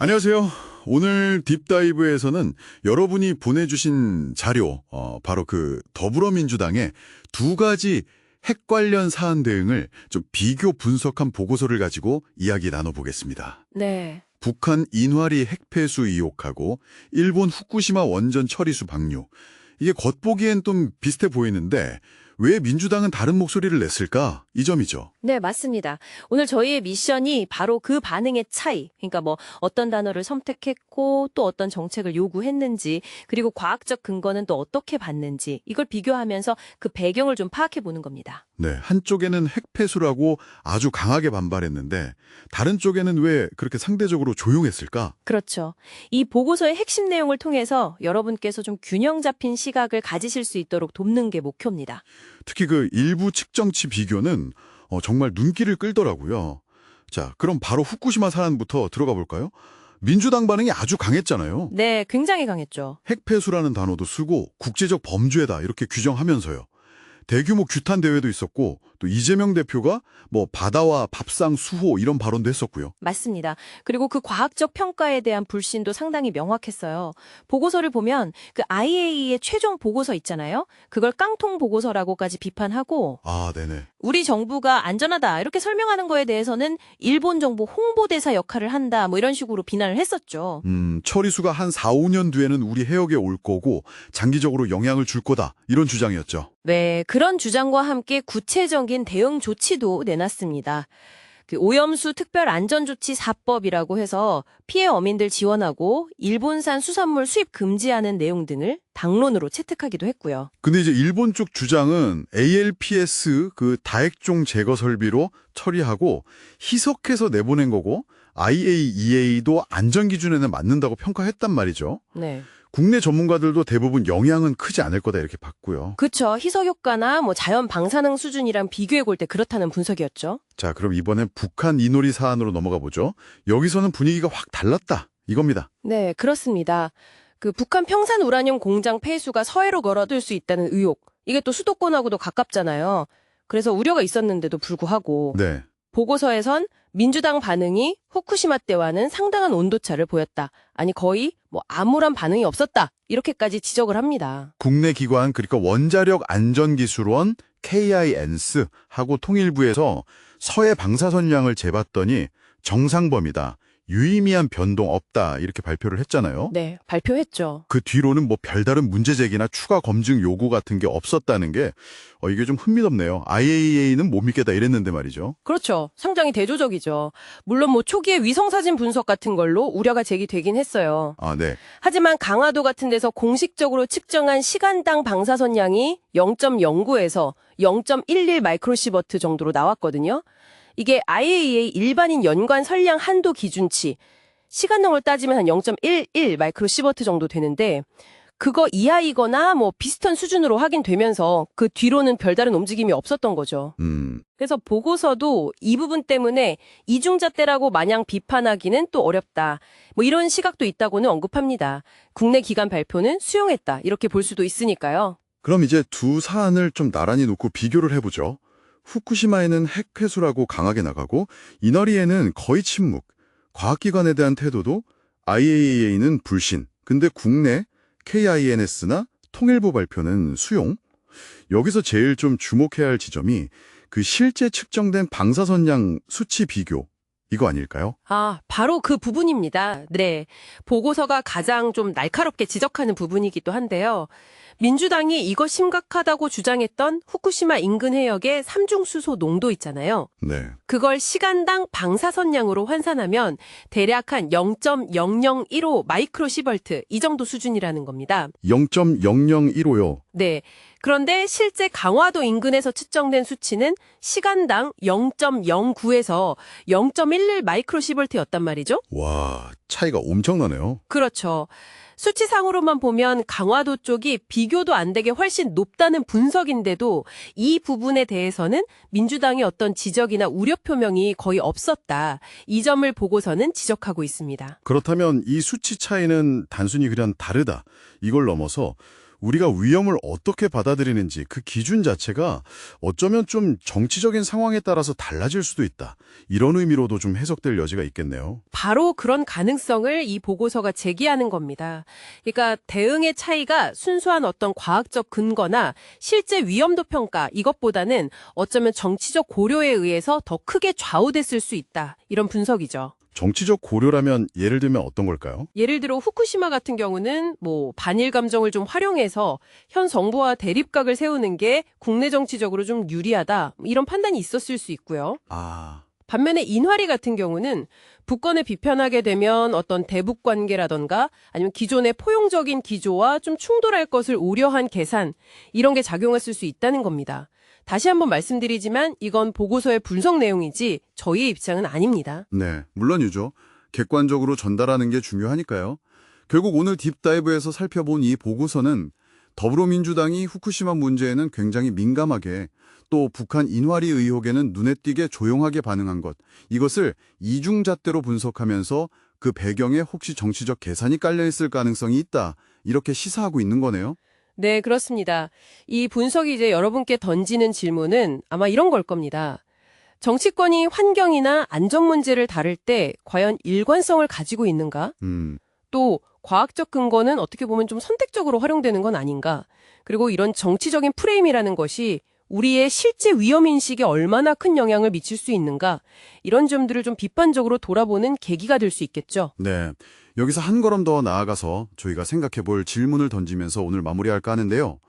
안녕하세요. 오늘 딥다이브에서는 여러분이 보내주신 자료, 어, 바로 그 더불어민주당의 두 가지 핵 관련 사안 대응을 좀 비교 분석한 보고서를 가지고 이야기 나눠보겠습니다. 네. 북한 인화리 핵폐수 의혹하고 일본 후쿠시마 원전 처리수 방류. 이게 겉보기엔 좀 비슷해 보이는데 왜 민주당은 다른 목소리를 냈을까? 이 점이죠. 네, 맞습니다. 오늘 저희의 미션이 바로 그 반응의 차이, 그러니까 뭐 어떤 단어를 선택했고 또 어떤 정책을 요구했는지, 그리고 과학적 근거는 또 어떻게 봤는지, 이걸 비교하면서 그 배경을 좀 파악해 보는 겁니다. 네, 한쪽에는 핵폐수라고 아주 강하게 반발했는데 다른 쪽에는 왜 그렇게 상대적으로 조용했을까? 그렇죠. 이 보고서의 핵심 내용을 통해서 여러분께서 좀 균형 잡힌 시각을 가지실 수 있도록 돕는 게 목표입니다. 특히 그 일부 측정치 비교는 어, 정말 눈길을 끌더라고요. 자, 그럼 바로 후쿠시마 사안부터 들어가 볼까요? 민주당 반응이 아주 강했잖아요. 네, 굉장히 강했죠. 핵폐수라는 단어도 쓰고 국제적 범죄다 이렇게 규정하면서요. 대규모 규탄 대회도 있었고 또 이재명 대표가 뭐 바다와 밥상 수호 이런 발언도 했었고요. 맞습니다. 그리고 그 과학적 평가에 대한 불신도 상당히 명확했어요. 보고서를 보면 그 IAEA의 최종 보고서 있잖아요. 그걸 깡통 보고서라고까지 비판하고 아, 네네. 우리 정부가 안전하다 이렇게 설명하는 거에 대해서는 일본 정부 홍보대사 역할을 한다 뭐 이런 식으로 비난을 했었죠. 음, 처리수가 한 4, 5년 뒤에는 우리 해역에 올 거고 장기적으로 영향을 줄 거다. 이런 주장이었죠. 네, 그런 주장과 함께 구체적 인 대응 조치도 내놨습니다. 그 오염수 특별 안전조치 4법이라고 해서 피해 어민들 지원하고 일본산 수산물 수입 금지하는 내용 등을 당론으로 채택하기도 했고요. 근데 이제 일본 쪽 주장은 ALPS 그 다핵종 제거 설비로 처리하고 희석해서 내보낸 거고 IAEA도 안전 기준에는 맞는다고 평가했단 말이죠. 네. 국내 전문가들도 대부분 영향은 크지 않을 거다 이렇게 봤고요. 그쵸. 희석 효과나 뭐 자연 방사능 수준이랑 비교해 볼 때 그렇다는 분석이었죠. 자, 그럼 이번엔 북한 이놀이 사안으로 넘어가 보죠. 여기서는 분위기가 확 달랐다. 이겁니다. 네, 그렇습니다. 그 북한 평산 우라늄 공장 폐수가 서해로 걸어들 수 있다는 의혹. 이게 또 수도권하고도 가깝잖아요. 그래서 우려가 있었는데도 불구하고 네. 보고서에선 민주당 반응이 후쿠시마 때와는 상당한 온도차를 보였다. 아니 거의 뭐 아무런 반응이 없었다. 이렇게까지 지적을 합니다. 국내 기관 그러니까 원자력 안전기술원 KINS 하고 통일부에서 서해 방사선량을 재봤더니 정상범이다. 유의미한 변동 없다. 이렇게 발표를 했잖아요. 네, 발표했죠. 그 뒤로는 뭐 별다른 문제 제기나 추가 검증 요구 같은 게 없었다는 게 어, 이게 좀 흥미롭네요. IAEA는 못 믿겠다 이랬는데 말이죠. 그렇죠. 상당히 대조적이죠. 물론 뭐 초기에 위성사진 분석 같은 걸로 우려가 제기되긴 했어요. 아, 네. 하지만 강화도 같은 데서 공식적으로 측정한 시간당 방사선량이 0.09에서 0.11 마이크로시버트 정도로 나왔거든요. 이게 IAEA 일반인 연관 선량 한도 기준치, 시간당으로 따지면 한 0.11 마이크로시버트 정도 되는데 그거 이하이거나 뭐 비슷한 수준으로 확인되면서 그 뒤로는 별다른 움직임이 없었던 거죠. 음. 그래서 보고서도 이 부분 때문에 이중잣대라고 마냥 비판하기는 또 어렵다. 뭐 이런 시각도 있다고는 언급합니다. 국내 기관 발표는 수용했다. 이렇게 볼 수도 있으니까요. 그럼 이제 두 사안을 좀 나란히 놓고 비교를 해보죠. 후쿠시마에는 핵 회수라고 강하게 나가고 이너리에는 거의 침묵. 과학기관에 대한 태도도 IAEA는 불신. 근데 국내 KINS나 통일부 발표는 수용. 여기서 제일 좀 주목해야 할 지점이 그 실제 측정된 방사선량 수치 비교. 이거 아닐까요? 아, 바로 그 부분입니다. 네. 보고서가 가장 좀 날카롭게 지적하는 부분이기도 한데요. 민주당이 이거 심각하다고 주장했던 후쿠시마 인근 해역의 삼중수소 농도 있잖아요. 네. 그걸 시간당 방사선량으로 환산하면 대략 한 0.0015 마이크로시벌트 이 정도 수준이라는 겁니다. 0.0015요. 네. 그런데 실제 강화도 인근에서 측정된 수치는 시간당 0.09에서 0.11 마이크로시벌트였단 말이죠. 와, 차이가 엄청나네요. 그렇죠. 수치상으로만 보면 강화도 쪽이 비교도 안 되게 훨씬 높다는 분석인데도 이 부분에 대해서는 민주당의 어떤 지적이나 우려 표명이 거의 없었다. 이 점을 보고서는 지적하고 있습니다. 그렇다면 이 수치 차이는 단순히 그냥 다르다. 이걸 넘어서 우리가 위험을 어떻게 받아들이는지 그 기준 자체가 어쩌면 좀 정치적인 상황에 따라서 달라질 수도 있다. 이런 의미로도 좀 해석될 여지가 있겠네요. 바로 그런 가능성을 이 보고서가 제기하는 겁니다. 그러니까 대응의 차이가 순수한 어떤 과학적 근거나 실제 위험도 평가 이것보다는 어쩌면 정치적 고려에 의해서 더 크게 좌우됐을 수 있다. 이런 분석이죠. 정치적 고려라면 예를 들면 어떤 걸까요? 예를 들어 후쿠시마 같은 경우는 뭐 반일 감정을 좀 활용해서 현 정부와 대립각을 세우는 게 국내 정치적으로 좀 유리하다. 이런 판단이 있었을 수 있고요. 아, 반면에 인화리 같은 경우는 북권에 비편하게 되면 어떤 대북 관계라던가 아니면 기존의 포용적인 기조와 좀 충돌할 것을 우려한 계산 이런 게 작용했을 수 있다는 겁니다. 다시 한번 말씀드리지만 이건 보고서의 분석 내용이지 저희의 입장은 아닙니다. 네, 물론이죠. 객관적으로 전달하는 게 중요하니까요. 결국 오늘 딥다이브에서 살펴본 이 보고서는 더불어민주당이 후쿠시마 문제에는 굉장히 민감하게 또 북한 인화리 의혹에는 눈에 띄게 조용하게 반응한 것, 이것을 이중잣대로 분석하면서 그 배경에 혹시 정치적 계산이 깔려있을 가능성이 있다, 이렇게 시사하고 있는 거네요. 네, 그렇습니다. 이 분석이 이제 여러분께 던지는 질문은 아마 이런 걸 겁니다. 정치권이 환경이나 안전 문제를 다룰 때 과연 일관성을 가지고 있는가? 음, 또 과학적 근거는 어떻게 보면 좀 선택적으로 활용되는 건 아닌가? 그리고 이런 정치적인 프레임이라는 것이 우리의 실제 위험 인식에 얼마나 큰 영향을 미칠 수 있는가? 이런 점들을 좀 비판적으로 돌아보는 계기가 될 수 있겠죠. 네. 여기서 한 걸음 더 나아가서 저희가 생각해 볼 질문을 던지면서 오늘 마무리할까 하는데요.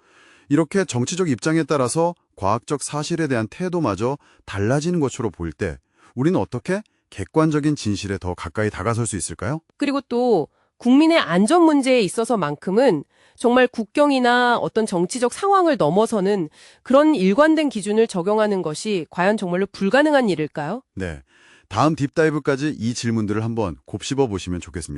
이렇게 정치적 입장에 따라서 과학적 사실에 대한 태도마저 달라지는 것으로 보일 때 우리는 어떻게 객관적인 진실에 더 가까이 다가설 수 있을까요? 그리고 또 국민의 안전 문제에 있어서만큼은 정말 국경이나 어떤 정치적 상황을 넘어서는 그런 일관된 기준을 적용하는 것이 과연 정말로 불가능한 일일까요? 네. 다음 딥다이브까지 이 질문들을 한번 곱씹어 보시면 좋겠습니다.